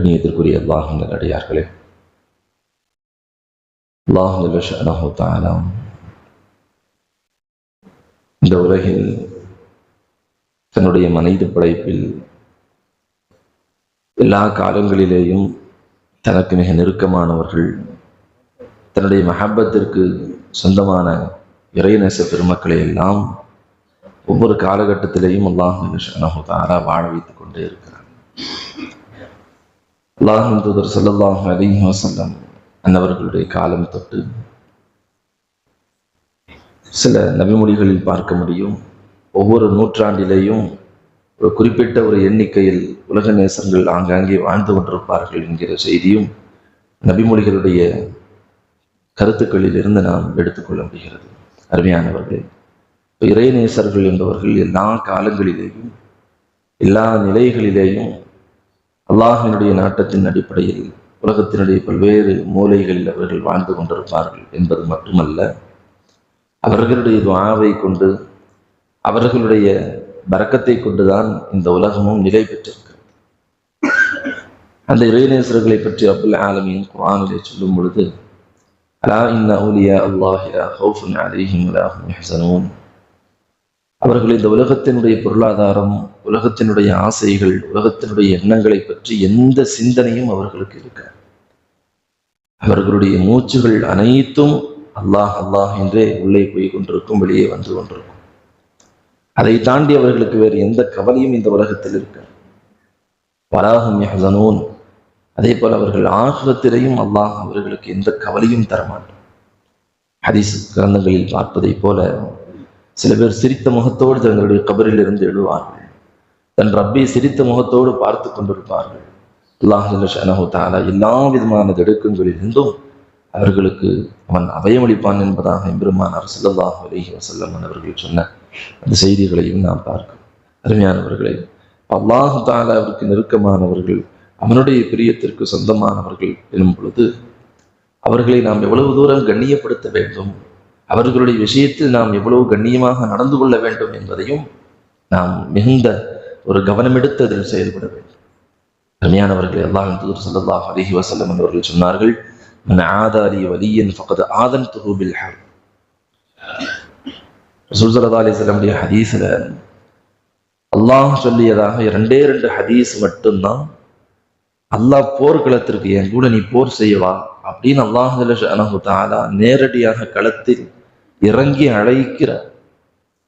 கண்ணியத்திற்குரிய அல்லாஹ் அடியார்களே. அல்லாஹ் தாலாம் இந்த உலகில் தன்னுடைய மனித படைப்பில் எல்லா காலங்களிலேயும் தனக்கு மிக நெருக்கமானவர்கள் தன்னுடைய மஹப்பத்திற்கு சொந்தமான இறைநேச பெருமக்களை எல்லாம் ஒவ்வொரு காலகட்டத்திலேயும் அல்லாஹு தாரா வாழ வைத்துக் கொண்டே இருக்கிறார். அல்லாஹும் தூதர் சல்லாஹ் அலிஹி வசல்லம் அன்னவர்களுடைய காலம் தொட்டு சில நபிமொழிகளில் பார்க்க முடியும். ஒவ்வொரு நூற்றாண்டிலேயும் ஒரு குறிப்பிட்ட ஒரு எண்ணிக்கையில் உலக நேசங்கள் ஆங்காங்கே வாழ்ந்து கொண்டிருப்பார்கள் என்கிற செய்தியும் நபிமொழிகளுடைய கருத்துக்களில் இருந்து நாம் எடுத்துக்கொள்ள முடிகிறது. அருமையானவர்கள் இறைநேசர்கள் என்பவர்கள் எல்லா காலங்களிலேயும் எல்லா நிலைகளிலேயும் அல்லாஹினுடைய நாட்டத்தின் அடிப்படையில் உலகத்தினுடைய பல்வேறு மூலைகளில் அவர்கள் வாழ்ந்து கொண்டிருப்பார்கள் என்பது மட்டுமல்ல அவர்களுடைய துவாவை கொண்டு அவர்களுடைய பறக்கத்தை கொண்டுதான் இந்த உலகமும் நிலை பெற்றிருக்கிறது அந்த இறைநேசர்களை பற்றி அப்துல் ஆலமின் குரானிலே சொல்லும் பொழுது அலா இன்ன அவுலியா அல்லாஹிரா ஹவுஃபுன் அலிஹிம் அலாஹும் அவர்கள் இந்த உலகத்தினுடைய பொருளாதாரம் உலகத்தினுடைய ஆசைகள் உலகத்தினுடைய எண்ணங்களை பற்றி எந்த சிந்தனையும் அவர்களுக்கு இருக்க அவர்களுடைய மூச்சுகள் அனைத்தும் அல்லாஹ் அல்லாஹ் என்றே உள்ளே போய் கொண்டிருக்கும் வெளியே வந்து கொண்டிருக்கும். அதை தாண்டி அவர்களுக்கு வேறு எந்த கவலையும் இந்த உலகத்தில் இருக்க வராகம் யஹனூன் அதே போல் அவர்கள் ஆகலத்திலையும் அல்லாஹ் அவர்களுக்கு எந்த கவலையும் தரமாட்டோம் ஹரிசு கிரந்தங்களில் பார்ப்பதை போல சில பேர் சிரித்த முகத்தோடு தங்களுடைய கபரில் இருந்து எழுவார்கள். தன் ரப்பை சிரித்த முகத்தோடு பார்த்து கொண்டிருப்பார்கள். அல்லாஹ் தாலா எல்லா விதமான திடுக்கங்களிலிருந்தும் அவர்களுக்கு அவன் அபயமளிப்பான் என்பதாக எம்பெருமானார் செல்லல்லாஹ் அலஹி வசல்லமன் அவர்கள் சொன்ன அந்த செய்திகளையும் நாம் பார்க்கிறோம். அருமையானவர்களை அல்லாஹு தாலாவிற்கு நெருக்கமானவர்கள் அவனுடைய பிரியத்திற்கு சொந்தமானவர்கள் எனும் பொழுது அவர்களை நாம் எவ்வளவு தூரம் கண்ணியப்படுத்த வேண்டும்? அவர்களுடைய விஷயத்தில் நாம் எவ்வளவு கண்ணியமாக நடந்து கொள்ள வேண்டும் என்பதையும் நாம் மிகுந்த ஒரு கவனம் எடுத்து அதில் செயல்பட வேண்டும். அருமையானவர்கள் எல்லாம் தூர் சல்லாஹ் அலிஹி வசல்லம் அவர்கள் சொன்னார்கள் மன ஆதாரி வலியன் ஃபகத் ஆதன் துஹூபில் ஹர் ரசூல் அலி சொல்லமுடைய ஹதீஸில் அல்லாஹ் சொல்லியதாக இரண்டே ரெண்டு ஹதீஸ் மட்டும்தான் அல்லாஹ் போர்க்களத்திற்கு என் கூட நீ போர் செய்யவா அப்படின்னு அல்லாஹ் தாலா நேரடியாக களத்தில் இறங்கி அழைக்கிற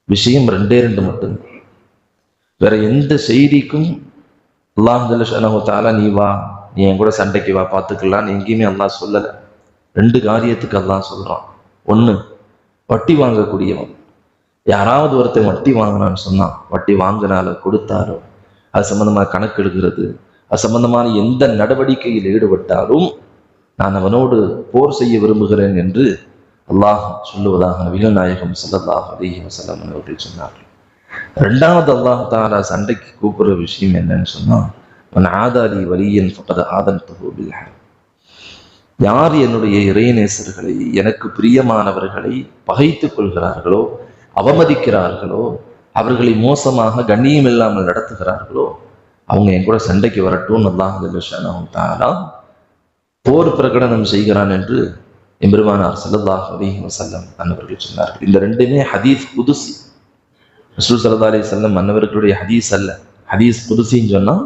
விஷயம் ரெண்டே ரெண்டு மட்டும்தான். வேற எந்த செய்திக்கும் அல்லாஹ் தாலா நீ வா நீ என் கூட சண்டைக்கு வா பார்த்துக்கலாம். எங்கேயுமே அல்லாஹ் சொல்லலை. ரெண்டு காரியத்துக்கு அல்லாஹ் சொல்கிறான் ஒன்று வட்டி வாங்கக்கூடியவன். யாராவது ஒருத்தன் வட்டி வாங்கினான்னு சொன்னான் வட்டி வாங்கினால கொடுத்தாரோ அது சம்மந்தமாக கணக்கு எடுக்கிறது அது சம்பந்தமான எந்த நடவடிக்கையில் ஈடுபட்டாலும் நான் அவனோடு போர் செய்ய விரும்புகிறேன் என்று அல்லாஹ் சொல்லுவதாக நபிகள் நாயகம் சல்லல்லாஹ் அலிஹி அவர்கள் சொன்னார்கள். ரெண்டாவது அல்லாஹ் தாலா சண்டைக்கு கூப்பிடுற விஷயம் என்னன்னு சொன்னால் உன் ஆதாரி வலியன் பக்கத ஆதன் தகோபில் யார் என்னுடைய இறைநேசர்களை எனக்கு பிரியமானவர்களை பகைத்துக் கொள்கிறார்களோ அவமதிக்கிறார்களோ அவர்களை மோசமாக கண்ணியம் இல்லாமல் நடத்துகிறார்களோ அவங்க என் கூட சண்டைக்கு வரட்டும் அல்லாஹ் தாரா போர் பிரகடனம் செய்கிறான் என்று எம்பெருமானார் சல்லாஹ் அலி வசல்லம் அன்னவர்கள் சொன்னார்கள். இந்த ரெண்டுமே ஹதீஸ் புதுசி ரசூல் சல்லா அலி செல்லம் அன்னவர்களுடைய ஹதீஸ் அல்ல. ஹதீஸ் புதுசின்னு சொன்னால்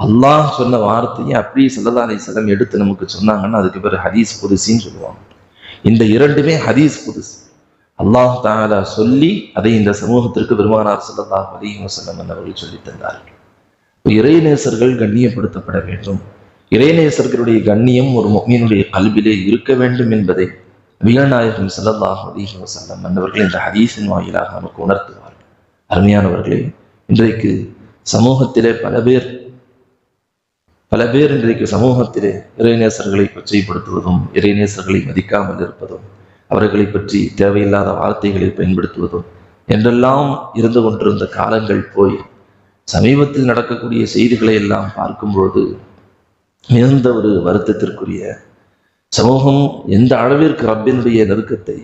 அல்லாஹ் சொன்ன வார்த்தையை அப்படியே சல்லா அலி செல்லம் எடுத்து நமக்கு சொன்னாங்கன்னா அதுக்கு பேர் ஹதீஸ் புதுசின்னு சொல்லுவாங்க. இந்த இரண்டுமே ஹதீஸ் புதுசு அல்லாஹ் தாலா சொல்லி அதை இந்த சமூகத்திற்கு பெருமானார் சல்லாஹ் அலி வசல்லம் அன்னவர்கள் சொல்லி தந்தார்கள். இறைநேசர்கள் கண்ணியப்படுத்தப்பட வேண்டும். இறைநேசர்களுடைய கண்ணியம் ஒரு மீனுடைய கல்விலே இருக்க வேண்டும் என்பதை வீரநாயகம் சல்லல்லாஹ் அலிஹி வசல்லம் என்பவர்கள் இந்த ஹதீஸின் வாயிலாக நமக்கு உணர்த்துவார்கள். அருமையானவர்களே இன்றைக்கு சமூகத்திலே பல பேர் பல பேர் இன்றைக்கு சமூகத்திலே இறைநேசர்களை கொச்சைப்படுத்துவதும் இறைநேசர்களை மதிக்காமல் இருப்பதும் அவர்களை பற்றி தேவையில்லாத வார்த்தைகளை பயன்படுத்துவதும் என்றெல்லாம் இருந்து கொண்டிருந்த காலங்கள் போய் சமீபத்தில் நடக்கக்கூடிய செய்திகளை எல்லாம் பார்க்கும்பொழுது மிகுந்த ஒரு வருத்தத்திற்குரிய சமூகம் எந்த அளவிற்கு ரப்பினுடைய நெருக்கத்தை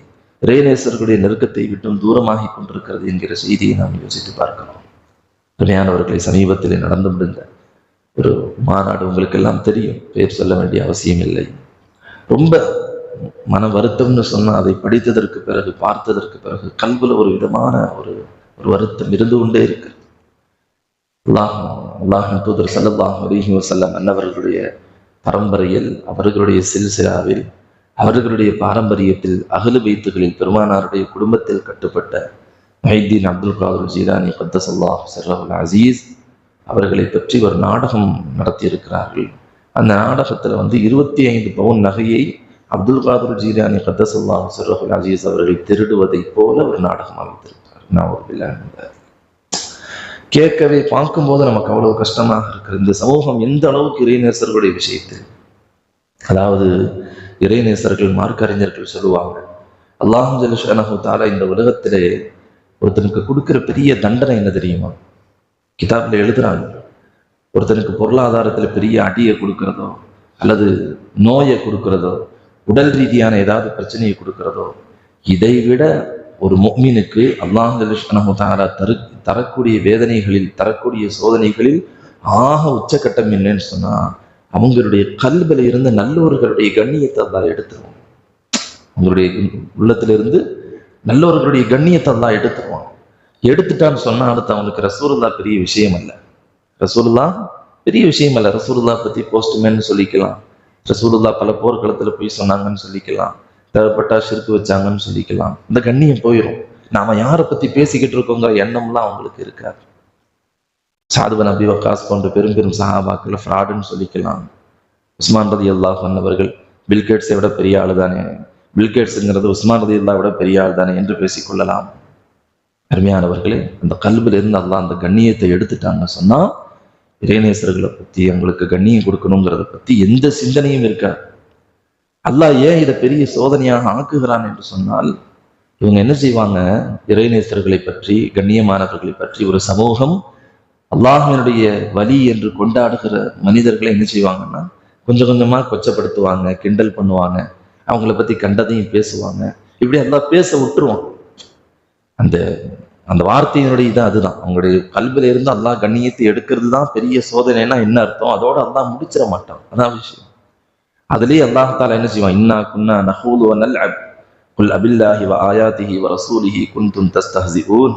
இறைநேசர்களுடைய நெருக்கத்தை விட்டும் தூரமாகி கொண்டிருக்கிறது என்கிற செய்தியை நாம் யோசித்து பார்க்கிறோம். துணையானவர்களை சமீபத்தில் நடந்து முடிந்த ஒரு மாநாடு உங்களுக்கெல்லாம் தெரியும். பேர் சொல்ல வேண்டிய அவசியம் இல்லை. ரொம்ப மன வருத்தம்னு சொன்னால் அதை படித்ததற்கு பிறகு பார்த்ததற்கு பிறகு கண்புல ஒரு விதமான ஒரு ஒரு வருத்தம் இருந்து கொண்டே இருக்கு. அல்லாஹ் அல்லாஹ் தூதர் சல்லல்லாஹ் அலிஹி வசல்லம் அன்னவர்களுடைய பரம்பரையில் அவர்களுடைய சில்சிலாவில் அவர்களுடைய பாரம்பரியத்தில் அகலு வைத்துகளில் பெருமானாருடைய குடும்பத்தில் கட்டுப்பட்ட மைதீன் அப்துல் காதர் ஜீரானி கத்தசல்லாஹ் சர்ரஹுல் அசீஸ் அவர்களை பற்றி ஒரு நாடகம் நடத்தியிருக்கிறார்கள். அந்த நாடகத்தில் வந்து இருபத்தி ஐந்து பவுன் நகையை அப்துல் காதர் ஜீலானி கத்தசல்லாஹ் சர்ரஹுல் அசீஸ் அவர்கள் திருடுவதைப் போல ஒரு நாடகம் அமைத்திருக்கிறார். நான் ஒரு விழா கேட்கவே பார்க்கும்போது நமக்கு அவ்வளவு கஷ்டமாக இருக்கிறது இந்த சமூகம் எந்த அளவுக்கு இறைநேசர்களுடைய விஷயத்தில் அதாவது இறைநேசர்கள் மார்க்கறிஞர்கள் சொல்லுவாங்க. அல்லாஹும் ஜலிஷானஹு தாலா இந்த உலகத்திலே ஒருத்தனுக்கு கொடுக்குற பெரிய தண்டனை என்ன தெரியுமா? கிதாபில் எழுதுறாங்க. ஒருத்தனுக்கு பொருளாதாரத்தில் பெரிய அடியை கொடுக்கறதோ அல்லது நோயை கொடுக்கறதோ உடல் ரீதியான ஏதாவது பிரச்சனையை கொடுக்கறதோ இதை விட ஒரு முக்மீனுக்கு அல்லாஹ் ஜலிஷானஹு தரு தரக்கூடிய வேதனைகளில் தரக்கூடிய சோதனைகளில் ஆக உச்சக்கட்டம் என்னன்னு சொன்னா அவங்களுடைய கல்வில இருந்த நல்லவர்களுடைய கண்ணியத்தை தான் எடுத்துருவோம் அவங்களுடைய உள்ளத்துல இருந்து நல்லவர்களுடைய கண்ணியத்தை தான் எடுத்துருவான். எடுத்துட்டான்னு சொன்னா அடுத்து அவனுக்கு ரசூலுல்லா பெரிய விஷயம் அல்ல ரசூலுல்லா பெரிய விஷயம் அல்ல ரசூலுல்லா பத்தி போஸ்ட்மேன் சொல்லிக்கலாம். ரசூலுல்லா பல போர்க்களத்துல போய் சொன்னாங்கன்னு சொல்லிக்கலாம். தேவைப்பட்டா சிறுக்கு வச்சாங்கன்னு சொல்லிக்கலாம். இந்த கண்ணியம் போயிடும் நாம யாரை பத்தி பேசிக்கிட்டு இருக்கோங்கிற எண்ணம்லாம் அவங்களுக்கு இருக்காது. சாதுவ நபி வக்காஸ் போன்ற பெரும் பெரும் சஹாபாக்கள் ஃப்ராடுன்னு சொல்லிக்கலாம். உஸ்மான் ரதி அல்லாஹ் பண்ணவர்கள் பில்கேட்ஸை விட பெரிய ஆளு தானே பில்கேட்ஸுங்கிறது உஸ்மான் ரதி அல்லா விட பெரிய ஆள் தானே என்று பேசிக்கொள்ளலாம். அருமையானவர்களே அந்த கல்வில இருந்து அல்லாஹ் அந்த கண்ணியத்தை எடுத்துட்டாங்க சொன்னா இறைநேசர்களை பத்தி அவங்களுக்கு கண்ணியம் கொடுக்கணுங்கிறத பத்தி எந்த சிந்தனையும் இருக்காது. அல்லாஹ் ஏன் இதை பெரிய சோதனையாக ஆக்குகிறான் என்று சொன்னால் இவங்க என்ன செய்வாங்க? இறைநேசர்களை பற்றி கண்ணியமானவர்களை பற்றி ஒரு சமூகம் அல்லாஹினுடைய வழி என்று கொண்டாடுகிற மனிதர்களை என்ன செய்வாங்கன்னா கொஞ்சம் கொஞ்சமாக கொச்சப்படுத்துவாங்க கிண்டல் பண்ணுவாங்க. அவங்கள பற்றி கண்டதையும் பேசுவாங்க. இப்படி எல்லாம் பேச விட்டுருவான். அந்த அந்த வார்த்தையினுடைய இது அதுதான். அவங்களுடைய கல்வியில இருந்து அல்லாஹ் கண்ணியத்தை எடுக்கிறது தான் பெரிய சோதனைனா என்ன அர்த்தம்? அதோட அல்லா முடிச்சிட மாட்டான். அதான் விஷயம். அதுலேயே அல்லாஹால என்ன செய்வான் இன்னா குன்னா நஹூலு வனல் குல் அபில்லாஹி வ ஆயாத்திஹி வ ரசூலிஹி குன்தும் ஊன்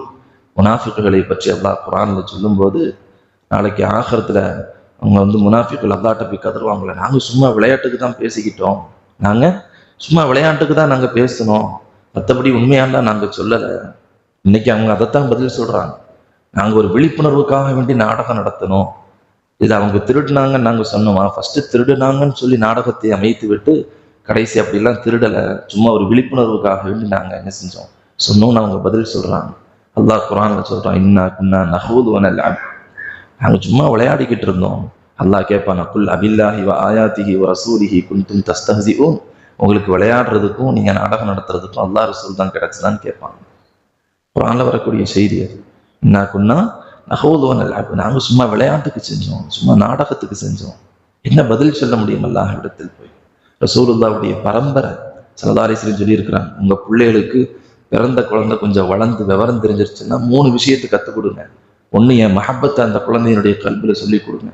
முனாஃபிக்குகளை பற்றி அல்லாஹ் குரானில் சொல்லும்போது நாளைக்கு ஆகரத்தில் அவங்க வந்து முனாஃபிக்குள் அல்லாட்ட போய் கதறுவாங்களே நாங்கள் சும்மா விளையாட்டுக்கு தான் பேசிக்கிட்டோம் நாங்கள் சும்மா விளையாட்டுக்கு தான் நாங்கள் பேசணும் மற்றபடி உண்மையாலாம் நாங்கள் சொல்லலை இன்னைக்கு அவங்க அதைத்தான் பதில் சொல்கிறாங்க நாங்கள் ஒரு விழிப்புணர்வுக்காக வேண்டி நாடகம் நடத்தணும் இது அவங்க திருடினாங்கன்னு நாங்க சொன்னோமா? ஃபர்ஸ்ட் திருடுனாங்கன்னு சொல்லி நாடகத்தை அமைத்து விட்டு கடைசி அப்படிலாம் திருடலை. சும்மா ஒரு விழிப்புணர்வுக்காக வேண்டி நாங்க என்ன செஞ்சோம்? சொன்னோம்னு அவங்க பதில் சொல்றாங்க. அல்லாஹ் குரான்ல சொல்றோம் இன்னா குன்னா நஹூது வனல் நாங்க சும்மா விளையாடிக்கிட்டு இருந்தோம். அல்லாஹ் கேட்பான் குல் அபில்லாஹி வ ஆயாத்திஹி வ ரசூலிஹி குன்தும் தஸ்தஹ்சிஊன். உங்களுக்கு விளையாடுறதுக்கும் நீங்க நாடகம் நடத்துறதுக்கும் அல்லாஹ் ரசூல் தான் கிடைச்சதான்னு கேட்பாங்க. குரான்ல வரக்கூடிய செய்தி அது. இன்னா குன்னா நஹூது வனல் நாங்க சும்மா விளையாட்டுக்கு செஞ்சோம். சும்மா நாடகத்துக்கு செஞ்சோம். என்ன பதில் சொல்ல முடியும் அல்லாஹ் இடத்தில் போய்? ரசூலுல்லாவுடைய பரம்பரை சலதாரிசிலும் சொல்லியிருக்கிறாங்க. உங்க பிள்ளைகளுக்கு பிறந்த குழந்தை கொஞ்சம் வளர்ந்து விவரம் தெரிஞ்சிருச்சுன்னா மூணு விஷயத்தை கற்றுக் கொடுங்க. ஒன்று என் மஹப்பத்தை அந்த குழந்தையினுடைய கல்வியில் சொல்லிக் கொடுங்க.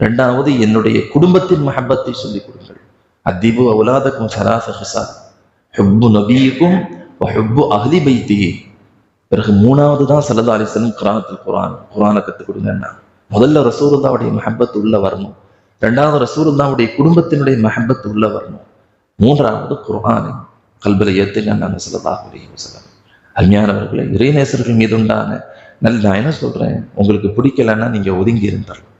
ரெண்டாவது என்னுடைய குடும்பத்தின் மஹப்பத்தை சொல்லிக் கொடுங்கள். அதிபு அவுலாதக்கும் சராச ஹிசா ஹெப்பு நபியுக்கும் ஹெப்பு அஹ்லி பைத்தியே பிறகு மூணாவது தான் சல்லா அலிஸ்லம் குரானத்தில் குரான் குரானை கற்றுக் கொடுங்கன்னா முதல்ல ரசூருல்லாவுடைய மஹப்பத் உள்ள வரணும். ரெண்டாவது ரசூருல்லாவுடைய குடும்பத்தினுடைய மஹப்பத் உள்ள வரணும். மூன்றாவது குர்ஆனை கல்வில ஏத்துங்கன்னாங்க சல்லா அலி வசலம் அருமையானவர்களை இறைநேசர்கள் மீது உண்டான நல்ல நான் என்ன சொல்கிறேன் உங்களுக்கு பிடிக்கலன்னா நீங்கள் ஒதுங்கி இருந்தாலும்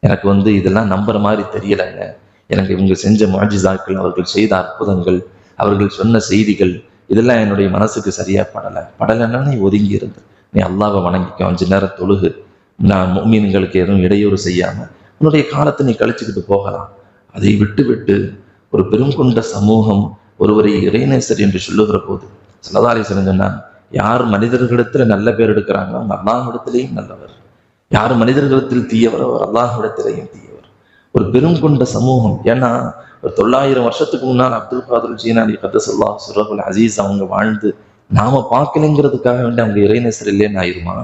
எனக்கு வந்து இதெல்லாம் நம்புற மாதிரி தெரியலைங்க. எனக்கு இவங்க செஞ்ச மாஜிசாக்கள் அவர்கள் செய்த அற்புதங்கள் அவர்கள் சொன்ன செய்திகள் இதெல்லாம் என்னுடைய மனசுக்கு சரியா படலை. படலைன்னா நீ ஒதுங்கி இருந்து. நீ அல்லாவை வணங்கிக்கும் அஞ்சு நேரம் தொழுகு. நான் மீன்களுக்கு எதுவும் இடையூறு செய்யாம உன்னுடைய காலத்தை நீ கழிச்சுக்கிட்டு போகலாம். அதை விட்டு விட்டு ஒரு பெரும் கொண்ட சமூகம் ஒருவரை இறைநேசர் என்று சொல்லுகிற போது சலதாரீசன் சொன்னான் யார் மனிதர்களிடத்துல நல்ல பேர் எடுக்கிறாங்களோ அவங்க அல்லாஹிடத்திலையும் நல்லவர். யார் மனிதர்களிடத்தில் தீயவர் அவர் அல்லாஹிடத்திலையும் தீய ஒரு பெரும் கொண்ட சமூகம். ஏன்னா ஒரு தொள்ளாயிரம் வருஷத்துக்கு முன்னால் அப்துல் காதர் ஜீனாலி கத்தசல்லா சுரகுல் அசீஸ் அவங்க வாழ்ந்து நாம பார்க்கலைங்கிறதுக்காக வேண்டி அவங்க இறைநேசர் இல்லைன்னு ஆயிருமா?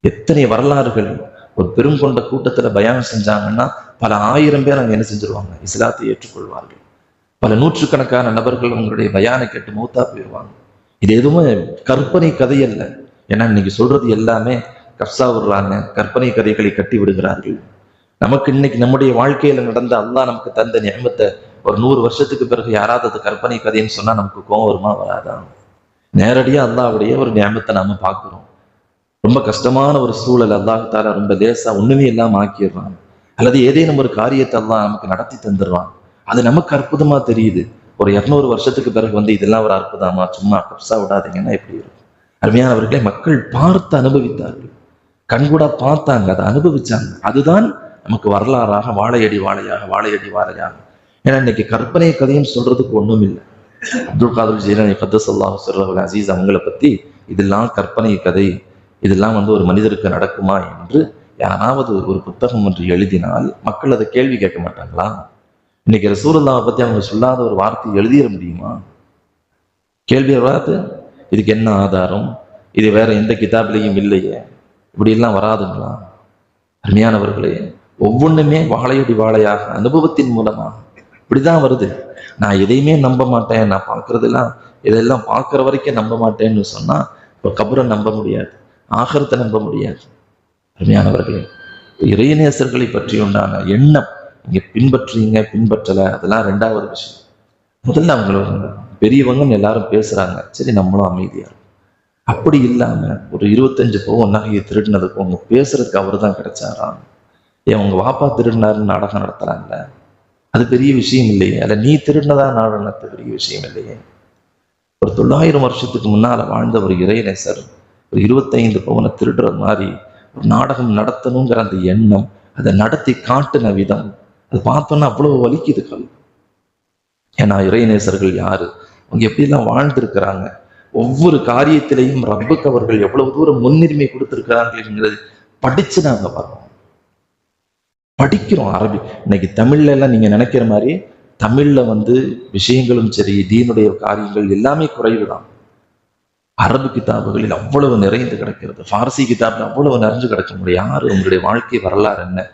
எத்தனை வரலாறுகள் ஒரு பெரும் கொண்ட கூட்டத்துல பயானம் செஞ்சாங்கன்னா பல ஆயிரம் பேர் அங்க என்ன செஞ்சிருவாங்க? இஸ்லாத்தை ஏற்றுக்கொள்வார்கள். பல நூற்றுக்கணக்கான நபர்கள் உங்களுடைய பயானை கேட்டு மூத்தா போயிடுவாங்க இது எதுவுமே கற்பனை கதை அல்ல. ஏன்னா இன்னைக்கு சொல்றது எல்லாமே கப்சா விடுறாங்க கற்பனை கதைகளை கட்டி விடுகிறார்கள். நமக்கு இன்னைக்கு நம்முடைய வாழ்க்கையில நடந்த அல்லாஹ் நமக்கு தந்த நியமத்தை ஒரு நூறு வருஷத்துக்கு பிறகு யாராவது அது கற்பனை கதைன்னு சொன்னா நமக்கு கோவம் வருமா? வராதா? நேரடியா அல்லாவுடைய ஒரு நியமத்தை நாம பார்க்கிறோம். ரொம்ப கஷ்டமான ஒரு சூழல் அல்லாஹால ரொம்ப லேசா ஒண்ணுமே இல்லாம ஆக்கிடுறான். அல்லது ஏதேனும் ஒரு காரியத்தை எல்லாம் நமக்கு நடத்தி தந்துடுறான். அது நமக்கு அற்புதமா தெரியுது. ஒரு இருநூறு வருஷத்துக்கு பிறகு வந்து இதெல்லாம் ஒரு அற்புதமா? சும்மா கப்சா விடாதீங்கன்னா எப்படி இருக்கும்? அருமையானவர்களை மக்கள் பார்த்து அனுபவித்தார்கள். கண்கூடா பார்த்தாங்க அதை அனுபவிச்சாங்க. அதுதான் நமக்கு வரலாறாக வாழையடி வாழையாக வாழையடி வாழையாக. ஏன்னா இன்னைக்கு கற்பனை கதையும் சொல்றதுக்கு ஒன்றும் இல்லை அப்துல் காதர் ஜீலானி கத்தசல்லாஹ் சொல்றவர்கள் அசீஸ் அவங்களை பத்தி இதெல்லாம் கற்பனை கதை இதெல்லாம் வந்து ஒரு மனிதருக்கு நடக்குமா என்று யாராவது ஒரு புத்தகம் ஒன்று எழுதினால் மக்கள் அதை கேள்வி கேட்க மாட்டாங்களா? இன்னைக்கு ரசூரல்லாவை பத்தி அவங்க சொல்லாத ஒரு வார்த்தை எழுதிட முடியுமா? கேள்வி வராது. இதுக்கு என்ன ஆதாரம்? இது வேற எந்த கிதாபிலையும் இல்லையே. இப்படி எல்லாம் வராதுங்களா? அருமையானவர்களே ஒவ்வொன்றுமே வாழையடி வாழையாக அனுபவத்தின் மூலமாக. இப்படிதான் வருது. நான் எதையுமே நம்ப மாட்டேன். நான் பார்க்கறதெல்லாம் இதெல்லாம் பார்க்குற வரைக்கும் நம்ப மாட்டேன்னு சொன்னா இப்போ கபரை நம்ப முடியாது. ஆகரத்தை நம்ப முடியாது. அருமையானவர்களே இறைநேசர்களை பற்றி உண்டான எண்ணம் நீங்க பின்பற்றுறீங்க பின்பற்றல அதெல்லாம் ரெண்டாவது விஷயம். முதல்ல அவங்களோட பெரியவங்கன்னு எல்லாரும் பேசுறாங்க. சரி நம்மளும் அமைதியா அப்படி இல்லாம ஒரு இருபத்தஞ்சு பவுன் நகையை திருடினதுக்கு உங்க பேசுறதுக்கு அவர் தான் கிடைச்சாராம். ஏன் உங்க வாப்பா திருடினாருன்னு நாடகம் நடத்துறாங்கல்ல? அது பெரிய விஷயம் இல்லையே. அல்ல நீ திருடினதா நாடகம் நடத்த பெரிய விஷயம் இல்லையே. ஒரு தொள்ளாயிரம் வருஷத்துக்கு முன்னால வாழ்ந்த ஒரு இறைநேசர் ஒரு இருபத்தைந்து பவுனை திருடுற மாதிரி ஒரு நாடகம் நடத்தணுங்கிற அந்த எண்ணம் அதை நடத்தி காட்டுன விதம் அது பார்த்தோன்னா அவ்வளவு வலிக்குது கல். ஏன்னா இறைநேசர்கள் யாரு? அவங்க எப்படிலாம் வாழ்ந்திருக்கிறாங்க? ஒவ்வொரு காரியத்திலையும் ரப்புக்கு அவர்கள் எவ்வளவு தூரம் முன்னுரிமை கொடுத்திருக்கிறார்கள்ங்கிறது படிச்சு நாங்க பார்க்கணும். படிக்கிறோம் அரபி. இன்னைக்கு தமிழ்ல எல்லாம் நீங்க நினைக்கிற மாதிரி தமிழ்ல வந்து விஷயங்களும் சரி தீனுடைய காரியங்கள் எல்லாமே குறைவுதான். அரபு கிதாபுகளில் அவ்வளவு நிறைந்து கிடக்கிறது. ஃபாரசி கிதாபில் அவ்வளவு நிறைஞ்சு கிடக்க முடியும். யாரு உங்களுடைய வாழ்க்கை வரலாறு என்ன?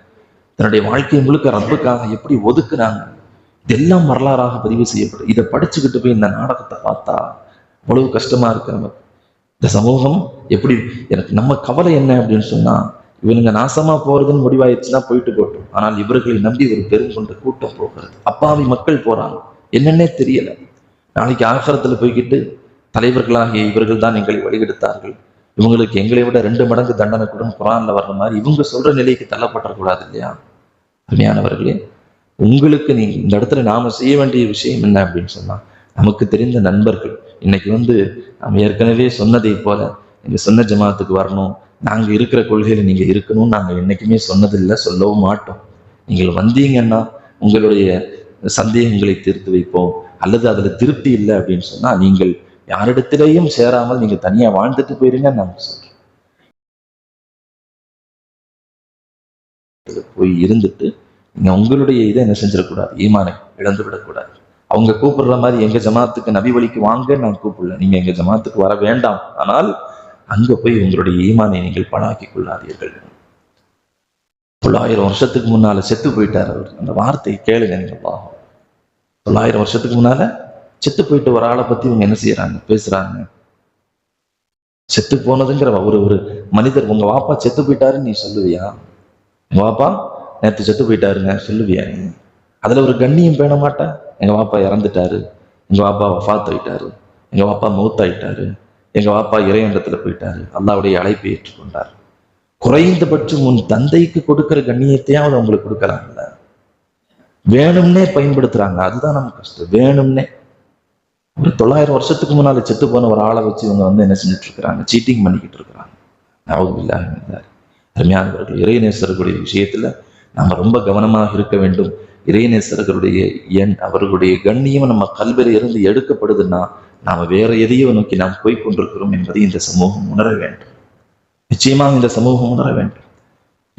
தன்னுடைய வாழ்க்கை முழுக்க ரப்புக்காக எப்படி ஒதுக்குனாங்க? இதெல்லாம் வரலாறாக பதிவு செய்யப்படும். இதை படிச்சுக்கிட்டு போய் இந்த நாடகத்தை பார்த்தா அவ்வளவு கஷ்டமா இருக்கு நமக்கு. இந்த சமூகம் எப்படி எனக்கு நம்ம கவலை என்ன அப்படின்னு சொன்னா இவனுங்க நாசமா போறதுன்னு முடிவாயிடுச்சுன்னா போயிட்டு போட்டோம் ஆனால் இவர்களை நம்பி ஒரு பெருங்கொண்ட கூட்டம் போகிறது. அப்பாவி மக்கள் போறாங்க. என்னன்னே தெரியல. நாளைக்கு ஆகரத்துல போய்கிட்டு தலைவர்களாகிய இவர்கள் தான் எங்களை வழிகெடுத்தார்கள். இவங்களுக்கு எங்களை விட ரெண்டு மடங்கு தண்டனை கூட குரான்ல வர்ற மாதிரி இவங்க சொல்ற நிலைக்கு தள்ளப்பட்டக்கூடாது இல்லையா? அருமையானவர்களே உங்களுக்கு நீங்க இந்த இடத்துல நாம செய்ய வேண்டிய விஷயம் என்ன அப்படின்னு சொன்னா நமக்கு தெரிந்த நண்பர்கள். இன்னைக்கு வந்து நம்ம ஏற்கனவே சொன்னதை போல எங்க சொன்ன ஜமாத்துக்கு வரணும் நாங்க இருக்கிற கொள்கையில் நீங்க இருக்கணும்னு நாங்க என்னைக்குமே சொன்னதில்லை சொல்லவும் மாட்டோம். நீங்கள் வந்தீங்கன்னா உங்களுடைய சந்தேகங்களை தீர்த்து வைப்போம். அல்லது அதுல திருப்தி இல்லை அப்படின்னு சொன்னா நீங்கள் யாரிடத்திலேயும் சேராமல் நீங்க தனியா வாழ்ந்துட்டு போயிருங்கன்னு நாங்க சொல்கிறோம் போய் இருந்துட்டு நீங்க உங்களுடைய இதை என்ன செஞ்சிடக்கூடாது? ஈமானை இழந்து விடக்கூடாது. அவங்க கூப்பிடுற மாதிரி எங்க ஜமாத்துக்கு நபி வழிக்கு வாங்க நான் கூப்பிடல. நீங்க எங்க ஜமாத்துக்கு வர வேண்டாம். ஆனால் அங்க போய் உங்களுடைய ஈமானை நீங்கள் பணாக்கி கொள்ளாதீர்கள். தொள்ளாயிரம் வருஷத்துக்கு முன்னால செத்து போயிட்டார் அவர். அந்த வார்த்தையை கேளுங்க நீங்கள் பாவம் தொள்ளாயிரம் வருஷத்துக்கு முன்னால செத்து போயிட்டு ஒரு ஆளை பத்தி இவங்க என்ன செய்யறாங்க பேசுறாங்க. செத்து போனதுங்கிற ஒரு ஒரு மனிதர் உங்க வாப்பா செத்து போயிட்டாருன்னு நீ சொல்லுவியா? உங்க வாப்பா நேற்று செத்து போயிட்டாருங்க சொல்லுவியா நீ? அதுல ஒரு கண்ணியம் பேண மாட்டா? எங்க வாப்பா இறந்துட்டாரு. எங்க வாப்பா வஃபாத் ஆயிட்டாரு. எங்க வாப்பா மௌத்தாயிட்டாரு. எங்க வாப்பா இறையண்டத்துல போயிட்டாரு. அல்லாவுடைய அழைப்பை ஏற்றுக்கொண்டார். குறைந்தபட்சம் உன் தந்தைக்கு கொடுக்கிற கண்ணியத்தையாவது அவங்களுக்கு கொடுக்கறாங்கல்ல? வேணும்னே பயன்படுத்துறாங்க. அதுதான் நமக்கு கஷ்டம். வேணும்னே. ஒரு தொள்ளாயிரம் வருஷத்துக்கு முன்னால செத்து போன ஒரு ஆளை வச்சு இவங்க வந்து என்ன செஞ்சுட்டு இருக்கிறாங்க சீட்டிங் பண்ணிக்கிட்டு இருக்கிறாங்க. அவங்க அருமையானவர்கள் இறைநேசர்களுடைய விஷயத்துல நாம ரொம்ப கவனமாக இருக்க வேண்டும். இறைநேசர்களுடைய எண் அவர்களுடைய கண்ணியம் நம்ம கல்வியில இருந்து எடுக்கப்படுதுன்னா நாம் வேற எதையோ நோக்கி நாம் போய்கொண்டிருக்கிறோம் என்பதை இந்த சமூகம் உணர வேண்டும். நிச்சயமாக இந்த சமூகம் உணர வேண்டும்.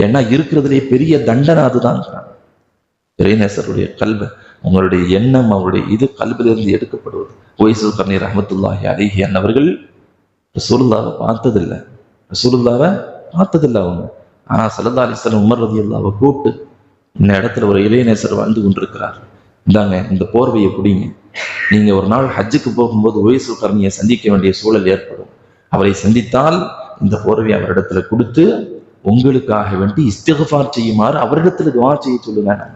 ஏன்னா இருக்கிறதுலே பெரிய தண்டனை அதுதான். இறைநேசருடைய கல்வி உங்களுடைய எண்ணம் அவருடைய இது கல்விலிருந்து எடுக்கப்படுவது. ஒய்சு கர்ணீர் அஹமத்துல்லாஹி அலிஹி அன்னவர்கள் ரசூலுல்லாவை பார்த்ததில்லை. ரசூலுல்லாவை பார்த்ததில்லை அவங்க. ஆனா சல்லா அலிஸ்லாம் உமர் ரதி அல்லாவை கூப்பிட்டு இந்த இடத்துல ஒரு இளையநேசர் வாழ்ந்து கொண்டிருக்கிறார். இந்தாங்க இந்த போர்வையை பிடிங்க. நீங்க ஒரு நாள் ஹஜ்ஜுக்கு போகும்போது ஒய்சு கர்ணியை சந்திக்க வேண்டிய சூழல் ஏற்படும். அவரை சந்தித்தால் இந்த போர்வை அவரிடத்துல கொடுத்து உங்களுக்காக வேண்டி இஸ்திகஃபார் செய்யுமாறு அவரிடத்துல துவா செய்ய சொல்லுங்க நான்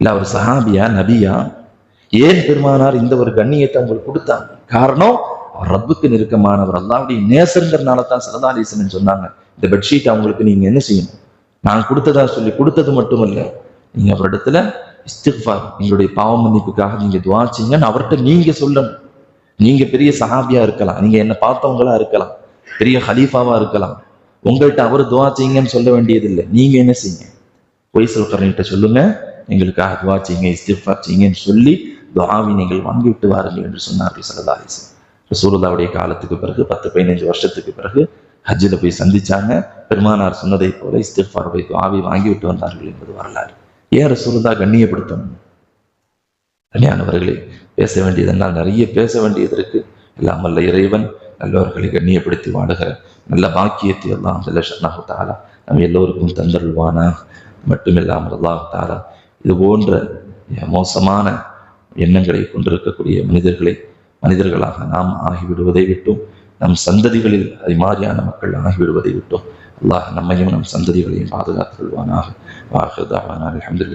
இல்ல அவர் சஹாபியா நபியா? ஏன் பெருமானார் இந்த ஒரு கண்ணியத்தை உங்களுக்கு கொடுத்தாங்க? காரணம் அவர் ரப்புக்கு நெருக்கமானவர். அல்லாவுடைய நேசங்கிறனால தான் சல்லா சொன்னாங்க இந்த பெட்ஷீட் அவங்களுக்கு நீங்க என்ன செய்யணும்? நான் கொடுத்ததா சொல்லி கொடுத்தது மட்டுமல்ல நீங்க அவரிடத்துல இஸ்திஃபார் எங்களுடைய பாவ மன்னிப்புக்காக நீங்க துவா செய்யுங்கன்னு அவர்கிட்ட நீங்க சொல்லணும். நீங்க பெரிய சஹாபியா இருக்கலாம் நீங்க என்ன பார்த்தவங்களா இருக்கலாம் பெரிய ஹலீஃபாவா இருக்கலாம். உங்கள்கிட்ட அவர் துவா செய்யுங்கன்னு சொல்ல வேண்டியதில்லை. நீங்க என்ன செய்யுங்க? பொய் சொல்கிறன்கிட்ட சொல்லுங்க எங்களுக்காக துவா செய்யுங்க இஸ்திஃபார் செய்யுங்கன்னு சொல்லி துவாவை நீங்கள் வாங்கிவிட்டு வாருங்கள் என்று சொன்னார்கள் சல்லா அலிஸ்லாம் ரசூலுல்லாவுடைய காலத்துக்கு பிறகு பத்து பதினஞ்சு வருஷத்துக்கு பிறகு ஹஜ்ஜில் போய் சந்திச்சாங்க. பெருமானார் சொன்னதை போல இஸ்திஃபார் போய் துவாவை வாங்கி விட்டு வந்தார்கள் என்பது வரலாறு. ஏன் ரசூலுல்லா கண்ணியப்படுத்தணும்? கண்ணியானவர்களே பேச வேண்டியதென்னால் நிறைய பேச வேண்டியது இருக்கு. எல்லாம் வல்ல இறைவன் நல்லவர்களை கண்ணியப்படுத்தி வாடுகிற நல்ல பாக்கியத்தை எல்லாம் ஜல்ல ஷன்னாஹு நம்ம எல்லோருக்கும் தந்தருள்வானா. மட்டுமில்லாமல் அல்லாஹ் தாலா இது போன்ற மோசமான எண்ணங்களை கொண்டிருக்கக்கூடிய மனிதர்களை மனிதர்களாக நாம் ஆகிவிடுவதை விட்டும் நம் சந்ததிகளில் அது மாதிரியான மக்கள் ஆகிவிடுவதை விட்டும் الله اللهم مسندري مستمدرين بعض الاكفل وأنا وآخر دعوانا الحمد لله.